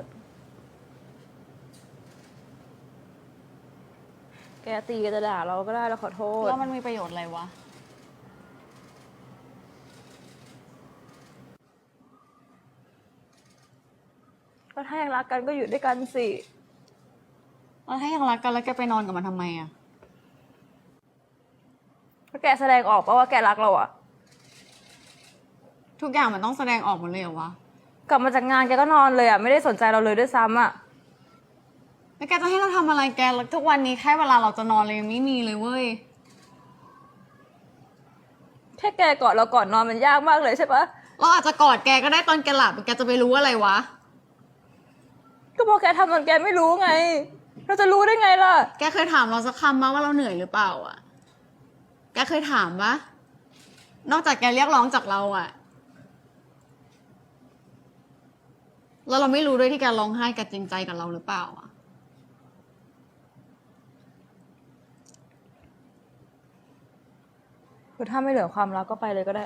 ษแกตีแกจะด่าเราก็ได้เราขอโทษ แล้วมันมีประโยชน์อะไรวะ ก็ถ้ายังรักกันก็อยู่ด้วยกันสิ แล้วถ้ายังรักกันแล้วแกไปนอนกับมันทำไมอะก็แกแสดงออกปะว่าแกรักเราอะทุกอย่างมันต้องแสดงออกหมดเลยเหรอวะ กลับมาจากงานแกก็นอนเลยอะไม่ได้สนใจเราเลยด้วยซ้ำอะแล้วแกจะให้เราทำอะไรแกแล้วทุกวันนี้แค่เวลาเราจะนอนเลยยังไม่มีเลยเว้ย แค่แกกอดเราก่อนนอนมันยากมากเลยใช่ปะเราอาจจะกอดแกก็ได้ตอนแกหลับแกจะไปรู้อะไรวะ ก็เพราะแกทำมันแกไม่รู้ไง เราจะรู้ได้ไงล่ะ แกเคยถามเราสักคำมาว่าเราเหนื่อยหรือเปล่าอะแกเคยถามปะนอกจากแกเรียกร้องจากเราอะ แล้วเราไม่รู้ด้วยที่แกร้องไห้กับจริงใจกับเราหรือเปล่าอะคือถ้าไม่เหลือความรักก็ไปเลยก็ได้